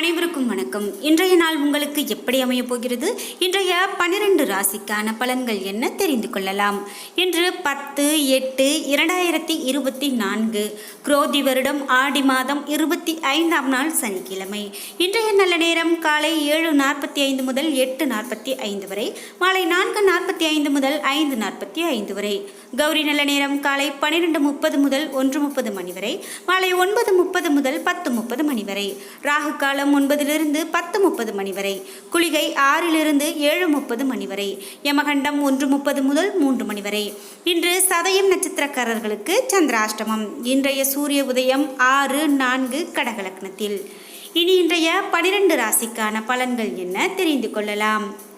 அனைவருக்கும் வணக்கம். இன்றைய நாள் உங்களுக்கு எப்படி அமையப் போகிறது? இன்றைய பன்னிரண்டு ராசிக்கான பலன்கள் என்ன தெரிந்து கொள்ளலாம். இன்று பத்து எட்டு இரண்டாயிரத்தி இருபத்தி நான்கு குரோதி வருடம் ஆடி மாதம் இருபத்தி ஐந்தாம் நாள் சனிக்கிழமை. இன்றைய நல்ல நேரம் காலை ஏழு நாற்பத்தி ஐந்து முதல் எட்டு நாற்பத்தி ஐந்து வரை மாலை நான்கு நாற்பத்தி ஐந்து முதல் ஐந்து நாற்பத்தி ஐந்து வரை. கௌரி நல்ல நேரம் காலை பன்னிரெண்டு முப்பது முதல் ஒன்று முப்பது மணி வரை மாலை ஒன்பது முப்பது முதல் பத்து முப்பது மணி வரை. ராகு காலம் ஒன்பதிலிருந்து பத்து முப்பது மணி வரை. குளிகை ஆறிலிருந்து ஏழு முப்பது மணி வரை. யமகண்டம் ஒன்று முப்பது முதல் மூன்று மணி வரை. இன்று சதயம் நட்சத்திரக்காரர்களுக்கு சந்திராஷ்டமம். இன்றைய சூரிய உதயம் ஆறு நான்கு கடகலக்னத்தில். இனி இன்றைய பனிரெண்டு ராசிக்கான பலன்கள் என்ன தெரிந்து கொள்ளலாம்.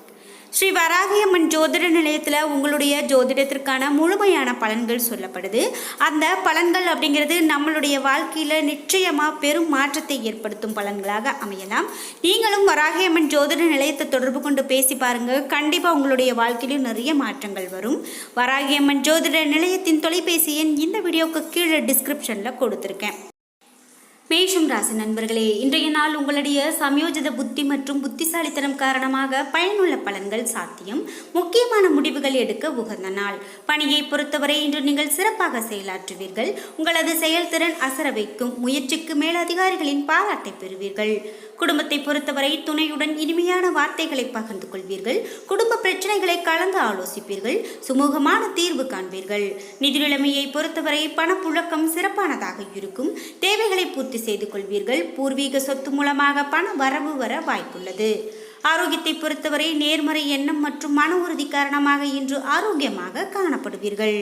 ஸ்ரீ வராகியம்மன் ஜோதிட நிலையத்தில் உங்களுடைய ஜோதிடத்திற்கான முழுமையான பலன்கள் சொல்லப்படுது. அந்த பலன்கள் அப்படிங்கிறது நம்மளுடைய வாழ்க்கையில் நிச்சயமாக பெரும் மாற்றத்தை ஏற்படுத்தும் பலன்களாக அமையலாம். நீங்களும் வராகியம்மன் ஜோதிட நிலையத்தை தொடர்பு கொண்டு பேசி பாருங்கள் கண்டிப்பாக உங்களுடைய வாழ்க்கையிலும் நிறைய மாற்றங்கள் வரும். வராகியம்மன் ஜோதிட நிலையத்தின் தொலைபேசி எண் இந்த வீடியோவுக்கு கீழே டிஸ்கிரிப்ஷனில் கொடுத்துருக்கேன். மேஷம் ராசி நண்பர்களே இன்றைய நாள் உங்களுடைய சமயோஜித புத்தி மற்றும் புத்திசாலித்தனம் காரணமாக பயனுள்ள பலன்கள் சாத்தியம். முக்கியமான முடிவுகள் எடுக்க உகந்த நாள். பணியை பொறுத்தவரை இன்று நீங்கள் சிறப்பாக செயலாற்றுவீர்கள். உங்களது செயல்திறன் அசர வைக்கும் முயற்சிக்கு மேலதிகாரிகளின் பாராட்டை பெறுவீர்கள். குடும்பத்தை பொறுத்தவரை துணையுடன் இனிமையான வார்த்தைகளை பகிர்ந்து கொள்வீர்கள். குடும்ப பிரச்சனைகளை கலந்து ஆலோசிப்பீர்கள். சுமூகமான தீர்வு காண்பீர்கள். நிதி நிலைமையை பொறுத்தவரை பணப்புழக்கம் சிறப்பானதாக இருக்கும். தேவைகளை பூர்த்தி செய்து கொள்வீர்கள். பூர்வீக சொத்து மூலமாக பண வரவு வர வாய்ப்புள்ளது. ஆரோக்கியத்தை பொறுத்தவரை நேர்மறை எண்ணம் மற்றும் மன உறுதி காரணமாக இன்று ஆரோக்கியமாக காணப்படுவீர்கள்.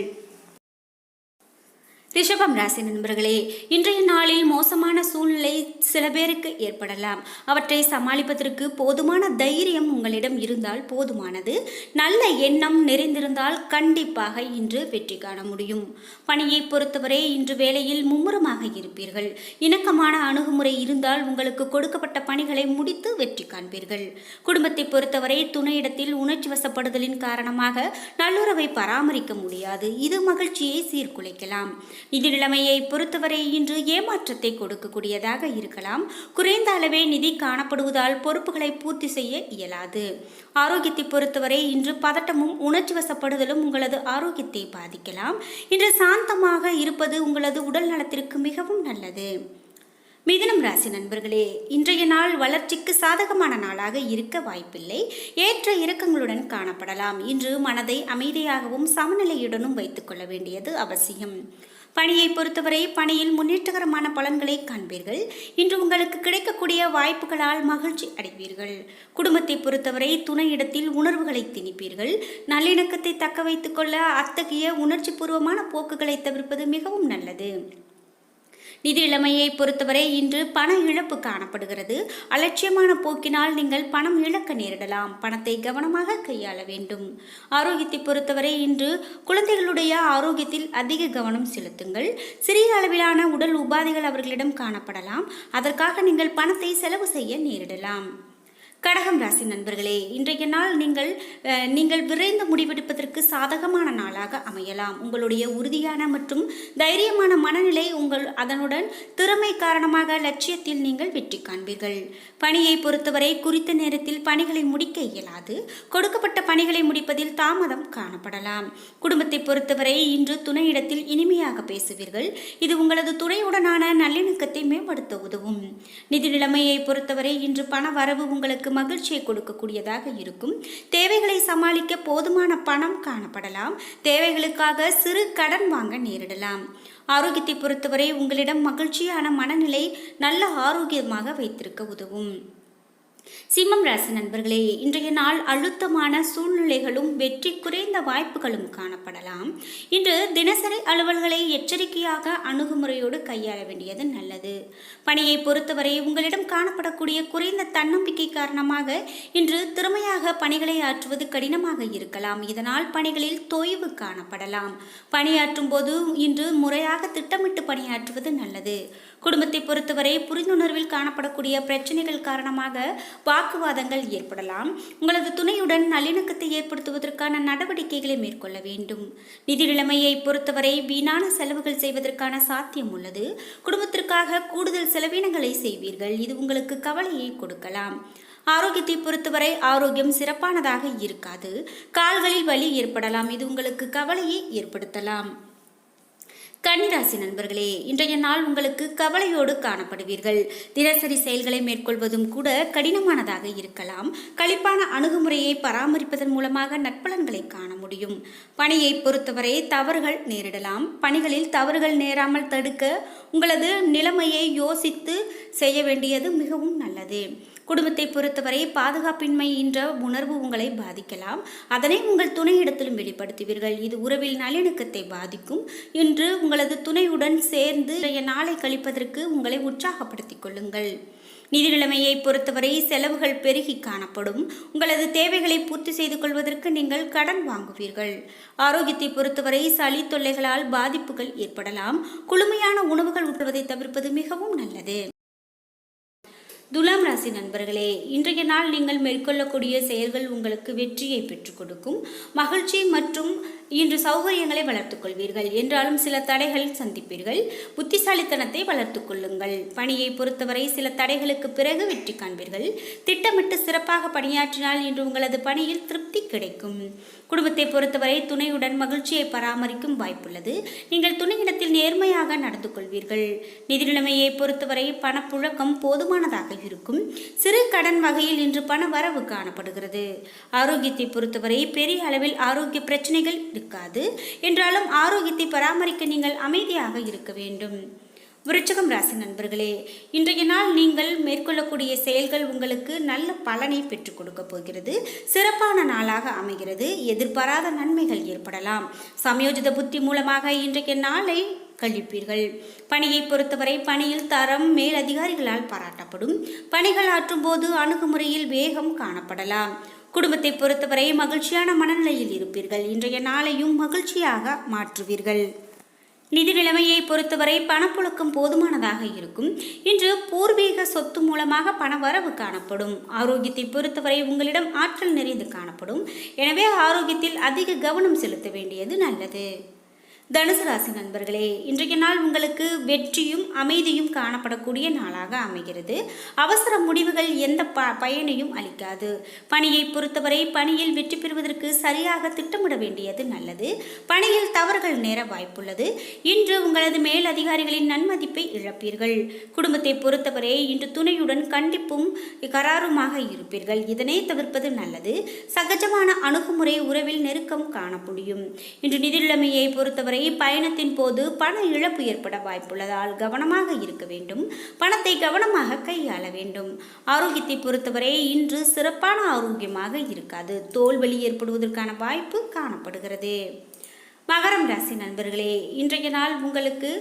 ரிஷபம் ராசி நண்பர்களே இன்றைய நாளில் மோசமான சூழ்நிலை சில பேருக்கு ஏற்படலாம். அவற்றை சமாளிப்பதற்கு போதுமான தைரியம் உங்களிடம் இருந்தால் போதுமானது. நல்ல எண்ணம் நிறைந்திருந்தால் கண்டிப்பாக இன்று வெற்றி காண முடியும். பணியை பொறுத்தவரை இன்று வேலையில் மும்முரமாக இருப்பீர்கள். இணக்கமான அணுகுமுறை இருந்தால் உங்களுக்கு கொடுக்கப்பட்ட பணிகளை முடித்து வெற்றி காண்பீர்கள். குடும்பத்தை பொறுத்தவரை துணையிடத்தில் உணர்ச்சி வசப்படுதலின் காரணமாக நல்லுறவை பராமரிக்க முடியாது. இது மகிழ்ச்சியை சீர்குலைக்கலாம். நிதி நிலைமையை பொறுத்தவரை இன்று ஏமாற்றத்தை கொடுக்கக்கூடியதாக இருக்கலாம். குறைந்த அளவே நிதி காணப்படுவதால் பொறுப்புகளை பூர்த்தி செய்ய இயலாது. ஆரோக்கியத்தை பொறுத்தவரை இன்று பதட்டமும் உணர்ச்சி வசப்படுதலும் உங்களது ஆரோக்கியத்தை பாதிக்கலாம். இன்று சாந்தமாக இருப்பது உங்களது உடல் நலத்திற்கு மிகவும் நல்லது. மிதனம் ராசி நண்பர்களே இன்றைய நாள் வளர்ச்சிக்கு சாதகமான நாளாக இருக்க வாய்ப்பில்லை. ஏற்ற இறக்கங்களுடன் காணப்படலாம். இன்று மனதை அமைதியாகவும் சமநிலையுடனும் வைத்துக்கொள்ள வேண்டியது அவசியம். பணியை பொறுத்தவரை பணியில் முன்னேற்றகரமான பலன்களை காண்பீர்கள். இன்று உங்களுக்கு கிடைக்கக்கூடிய வாய்ப்புகளால் மகிழ்ச்சி அடைவீர்கள். குடும்பத்தை பொறுத்தவரை துணை இடத்தில் உணர்வுகளை திணிப்பீர்கள். நல்லிணக்கத்தை தக்க வைத்துக்கொள்ள அத்தகைய உணர்ச்சி பூர்வமான போக்குகளை தவிர்ப்பது மிகவும் நல்லது. நிதி நிலைமையை பொறுத்தவரை இன்று பண இழப்பு காணப்படுகிறது. அலட்சியமான போக்கினால் நீங்கள் பணம் இழக்க நேரிடலாம். பணத்தை கவனமாக கையாள வேண்டும். ஆரோக்கியத்தை பொறுத்தவரை இன்று குழந்தைகளுடைய ஆரோக்கியத்தில் அதிக கவனம் செலுத்துங்கள். சிறிய அளவிலான உடல் உபாதைகள் அவர்களிடம் காணப்படலாம். அதற்காக நீங்கள் பணத்தை செலவு செய்ய நேரிடலாம். கடகம் ராசி நண்பர்களே இன்றைய நாள் நீங்கள் நீங்கள் விரைந்து முடிவெடுப்பதற்கு சாதகமான நாளாக அமையலாம். உங்களுடைய உறுதியான மற்றும் தைரியமான மனநிலை உங்கள் அதனுடன் திறமை காரணமாக லட்சியத்தில் நீங்கள் வெற்றி காண்பீர்கள். பணியை பொறுத்தவரை குறித்த நேரத்தில் பணிகளை முடிக்க இயலாது. கொடுக்கப்பட்ட பணிகளை முடிப்பதில் தாமதம் காணப்படலாம். குடும்பத்தை பொறுத்தவரை இன்று துணையிடத்தில் இனிமையாக பேசுவீர்கள். இது உங்களது துணையுடனான நல்லிணக்கத்தை மேம்படுத்த உதவும். நிதி நிலைமையை பொறுத்தவரை இன்று பண வரவு உங்களுக்கு மகிழ்ச்சியை கொடுக்கக்கூடியதாக இருக்கும். தேவைகளை சமாளிக்க போதுமான பணம் காணப்படலாம். தேவைகளுக்காக சிறு கடன் வாங்க நேரிடலாம். ஆரோக்கியத்தை பொறுத்தவரை உங்களிடம் மகிழ்ச்சியான மனநிலை நல்ல ஆரோக்கியமாக வைத்திருக்க உதவும். சிம்மம் ராசி நண்பர்களே இன்றைய நாள் அழுத்தமான சூழ்நிலைகளும் வெற்றி குறைந்த வாய்ப்புகளும் காணப்படலாம். இன்று தினசரி அலுவல்களை எச்சரிக்கையாக அணுகுமுறையோடு கையாள வேண்டியது நல்லது. பணியை பொறுத்தவரை உங்களிடம் காணப்படக்கூடிய குறைந்த தன்னம்பிக்கை காரணமாக இன்று திறமையாக பணிகளை ஆற்றுவது கடினமாக இருக்கலாம். இதனால் பணிகளில் தொய்வு காணப்படலாம். பணியாற்றும் போது இன்று முறையாக திட்டமிட்டு பணியாற்றுவது நல்லது. குடும்பத்தை பொறுத்தவரை புரிந்துணர்வில் காணப்படக்கூடிய பிரச்சனைகள் காரணமாக வாக்குவாதங்கள் ஏற்படலாம். உங்களது துணையுடன் நல்லிணக்கத்தை ஏற்படுத்துவதற்கான நடவடிக்கைகளை மேற்கொள்ள வேண்டும். நிதி நிலைமையை பொறுத்தவரை வீணான செலவுகள் செய்வதற்கான சாத்தியம் உள்ளது. குடும்பத்திற்காக கூடுதல் செலவினங்களை செய்வீர்கள். இது உங்களுக்கு கவலையை கொடுக்கலாம். ஆரோக்கியத்தை பொறுத்தவரை ஆரோக்கியம் சிறப்பானதாக இருக்காது. கால்களில் வலி ஏற்படலாம். இது உங்களுக்கு கவலையை ஏற்படுத்தலாம். கன்னிராசி நண்பர்களே இன்றைய நாள் உங்களுக்கு கவலையோடு காணப்படுவீர்கள். தினசரி செயல்களை மேற்கொள்வதும் கூட கடினமானதாக இருக்கலாம். களிப்பான அணுகுமுறையை பராமரிப்பதன் மூலமாக நற்பலன்களை காண முடியும். பணியை பொறுத்தவரை தவறுகள் நேரிடலாம். பணிகளில் தவறுகள் நேராமல் தடுக்க உங்களது நிலைமையை யோசித்து செய்ய வேண்டியது மிகவும் நல்லது. குடும்பத்தை பொறுத்தவரை பாதுகாப்பின்மை என்ற உணர்வு உங்களை பாதிக்கலாம். அதனை உங்கள் துணையிடத்திலும் வெளிப்படுத்துவீர்கள். இது உறவில் நல்லிணக்கத்தை பாதிக்கும். இன்று உங்களது துணையுடன் சேர்ந்து நாளை கழிப்பதற்கு உங்களை உற்சாகப்படுத்திக் கொள்ளுங்கள். நிதி நிலைமையை பொறுத்தவரை செலவுகள் பெருகி காணப்படும். உங்களது தேவைகளை பூர்த்தி செய்து கொள்வதற்கு நீங்கள் கடன் வாங்குவீர்கள். ஆரோக்கியத்தை பொறுத்தவரை சளி தொல்லைகளால் பாதிப்புகள் ஏற்படலாம். குளுமையான உணவுகள் உட்படுவதை தவிர்ப்பது மிகவும் நல்லது. துலாம் ராசி நண்பர்களே இன்றைய நாள் நீங்கள் மேற்கொள்ளக்கூடிய செயல்கள் உங்களுக்கு வெற்றியை பெற்றுக் கொடுக்கும். மகிழ்ச்சி மற்றும் இன்று சௌகரியங்களை வளர்த்துக் கொள்வீர்கள். என்றாலும் சில தடைகள் சந்திப்பீர்கள். புத்திசாலித்தனத்தை வளர்த்துக் கொள்ளுங்கள். பணியை பொறுத்தவரை சில தடைகளுக்கு பிறகு வெற்றி காண்பீர்கள். திட்டமிட்டு சிறப்பாக பணியாற்றினால் இன்று உங்களது பணியில் திருப்தி கிடைக்கும். குடும்பத்தை பொறுத்தவரை துணையுடன் மகிழ்ச்சியை பராமரிக்கும் வாய்ப்புள்ளது. நீங்கள் துணையிடத்தில் நேர்மையாக நடந்து கொள்வீர்கள். நிதி நிலைமையை பொறுத்தவரை பணப்புழக்கம் போதுமானதாக இருக்கும். சிறு கடன் வகையில் இன்று பண வரவு காணப்படுகிறது. ஆரோக்கியத்தை பொறுத்தவரை பெரிய அளவில் ஆரோக்கிய பிரச்சனைகள் இருக்காது. என்றாலும் ஆரோக்கியத்தை பராமரிக்க நீங்கள் அமைதியாக இருக்க வேண்டும். விருச்சகம் ராசி நண்பர்களே இன்றைய நாள் நீங்கள் மேற்கொள்ளக்கூடிய செயல்கள் உங்களுக்கு நல்ல பலனை பெற்றுக் கொடுக்க போகிறது. சிறப்பான நாளாக அமைகிறது. எதிர்பாராத நன்மைகள் ஏற்படலாம். சமயோஜித புத்தி மூலமாக இன்றைய நாளை கழிப்பீர்கள். பணியை பொறுத்தவரை பணியில் தரம் மேல் அதிகாரிகளால் பாராட்டப்படும். பணிகள் ஆற்றும் போது அணுகுமுறையில் வேகம் காணப்படலாம். குடும்பத்தை பொறுத்தவரை மகிழ்ச்சியான மனநிலையில் இருப்பீர்கள். இன்றைய நாளையும் மகிழ்ச்சியாக மாற்றுவீர்கள். நிதி நிலைமையை பொறுத்தவரை பணப்புழக்கம் போதுமானதாக இருக்கும். இன்று பூர்வீக சொத்து மூலமாக பண வரவு காணப்படும். ஆரோக்கியத்தை பொறுத்தவரை உங்களிடம் ஆற்றல் நிறைந்து காணப்படும். எனவே ஆரோக்கியத்தில் அதிக கவனம் செலுத்த வேண்டியது நல்லது. தனுசு ராசி நண்பர்களே இன்றைய நாள் உங்களுக்கு வெற்றியும் அமைதியும் காணப்படக்கூடிய நாளாக அமைகிறது. அவசர முடிவுகள் எந்த ப பயனையும் அளிக்காது. பணியை பொறுத்தவரை பணியில் வெற்றி பெறுவதற்கு சரியாக திட்டமிட வேண்டியது நல்லது. பணியில் தவறுகள் நேர வாய்ப்புள்ளது. இன்று உங்களது மேல் அதிகாரிகளின் நன்மதிப்பை இழப்பீர்கள். குடும்பத்தை பொறுத்தவரை இன்று துணையுடன் கண்டிப்பும் கராருமாக இருப்பீர்கள். இதனை தவிர்ப்பது நல்லது. சகஜமான அணுகுமுறை உறவில் நெருக்கம் காண முடியும். இன்று நிதி பொறுத்தவரை பொறுத்தவரை பயணத்தின் போது பண இழப்பு ஏற்பட வாய்ப்புள்ளதால் கவனமாக இருக்க வேண்டும். பணத்தை கவனமாக கையாள வேண்டும். ஆரோக்கியத்தை பொறுத்தவரை இன்று சிறப்பான ஆரோக்கியமாக இருக்காது. தோல்வலி ஏற்படுவதற்கான வாய்ப்பு காணப்படுகிறது. மகரம் ராசி நண்பர்களே இன்றைய நாள் உங்களுக்கு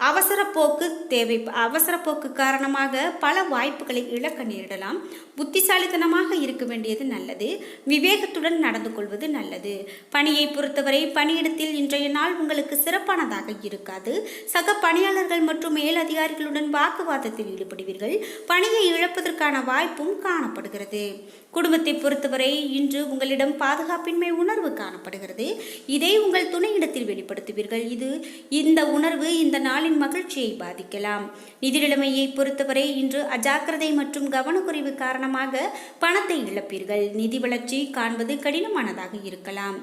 அவசரப்போக்கு தேவை. அவசரப்போக்கு காரணமாக பல வாய்ப்புகளை இழக்க நேரிடலாம். புத்திசாலித்தனமாக இருக்க வேண்டியது நல்லது. விவேகத்துடன் நடந்து கொள்வது நல்லது. பணியை பொறுத்தவரை பணியிடத்தில் இன்றைய நாள் உங்களுக்கு சிறப்பானதாக இருக்காது. சக பணியாளர்கள் மற்றும் மேலதிகாரிகளுடன் வாக்குவாதத்தில் ஈடுபடுவீர்கள். பணியை இழப்பதற்கான வாய்ப்பும் காணப்படுகிறது. குடும்பத்தை பொறுத்தவரை இன்று உங்களிடம் பாதுகாப்பின்மை உணர்வு காணப்படுகிறது. இதை உங்கள் துணையிடத்தில் வெளிப்படுத்துவீர்கள். இது இந்த உணர்வு இந்த நாளின் மகிழ்ச்சியை பாதிக்கலாம். நிதி நிலைமையை பொறுத்தவரை இன்று அஜாக்கிரதை மற்றும் கவனக்குறைவு காரணமாக பணத்தை இழப்பீர்கள். நிதி வளர்ச்சி காண்பது கடினமானதாக இருக்கலாம்.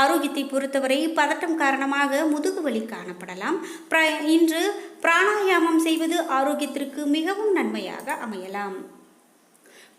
ஆரோக்கியத்தை பொறுத்தவரை பதட்டம் காரணமாக முதுகுவலி காணப்படலாம். இன்று பிராணாயாமம் செய்வது ஆரோக்கியத்திற்கு மிகவும் நன்மையாக அமையலாம்.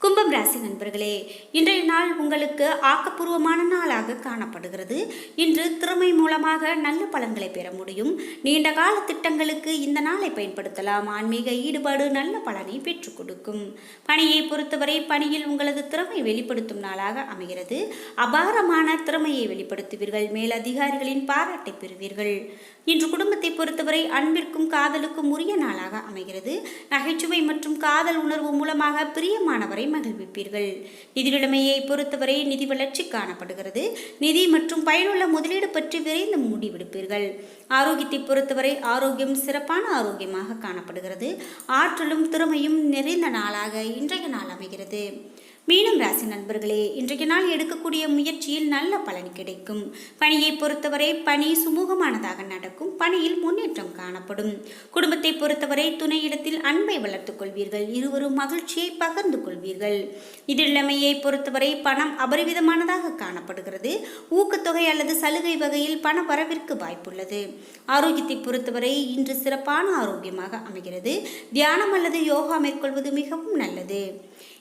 கும்பம் ராசி நண்பர்களே இன்றைய நாள் உங்களுக்கு ஆக்கப்பூர்வமான நாளாக காணப்படுகிறது. இன்று திறமை மூலமாக நல்ல பலன்களை பெற முடியும். நீண்ட கால திட்டங்களுக்கு இந்த நாளை பயன்படுத்தலாம். ஆன்மீக ஈடுபாடு நல்ல பலனை பெற்றுக் கொடுக்கும். பணியை பொறுத்தவரை பணியில் உங்களது திறமை வெளிப்படுத்தும் நாளாக அமைகிறது. அபாரமான திறமையை வெளிப்படுத்துவீர்கள். மேலதிகாரிகளின் பாராட்டை பெறுவீர்கள். இன்று குடும்பத்தை பொறுத்தவரை அன்பிற்கும் காதலுக்கும் உரிய நாளாக அமைகிறது. நகைச்சுவை மற்றும் காதல் உணர்வு மூலமாக பிரியமானவரை மகிழ்விப்பீர்கள். நிதிநிலைமையை பொறுத்தவரை நிதி வளர்ச்சி காணப்படுகிறது. நிதி மற்றும் பயனுள்ள முதலீடு பற்றி விரைந்து முடிவெடுப்பீர்கள். ஆரோக்கியத்தை பொறுத்தவரை ஆரோக்கியம் சிறப்பான ஆரோக்கியமாக காணப்படுகிறது. ஆற்றலும் திறமையும் நிறைந்த நாளாக இன்றைய நாள் அமைகிறது. மீனம் ராசி நண்பர்களே இன்றைய நாள் எடுக்கக்கூடிய முயற்சியில் நல்ல பலன் கிடைக்கும். பணியை பொறுத்தவரை பணி சுமூகமானதாக நடக்கும். பணியில் முன்னேற்றம் காணப்படும். குடும்பத்தை பொறுத்தவரை துணையிடத்தில் அன்பை வளர்த்துக் கொள்வீர்கள். இருவரும் மகிழ்ச்சியை பகிர்ந்து கொள்வீர்கள். இதிலமையை பொறுத்தவரை பணம் அபரிவிதமானதாக காணப்படுகிறது. ஊக்கத்தொகை அல்லது சலுகை வகையில் பண வரவிற்கு வாய்ப்புள்ளது. ஆரோக்கியத்தை பொறுத்தவரை இன்று சிறப்பான ஆரோக்கியமாக அமைகிறது. தியானம் அல்லது யோகா மேற்கொள்வது மிகவும் நல்லது.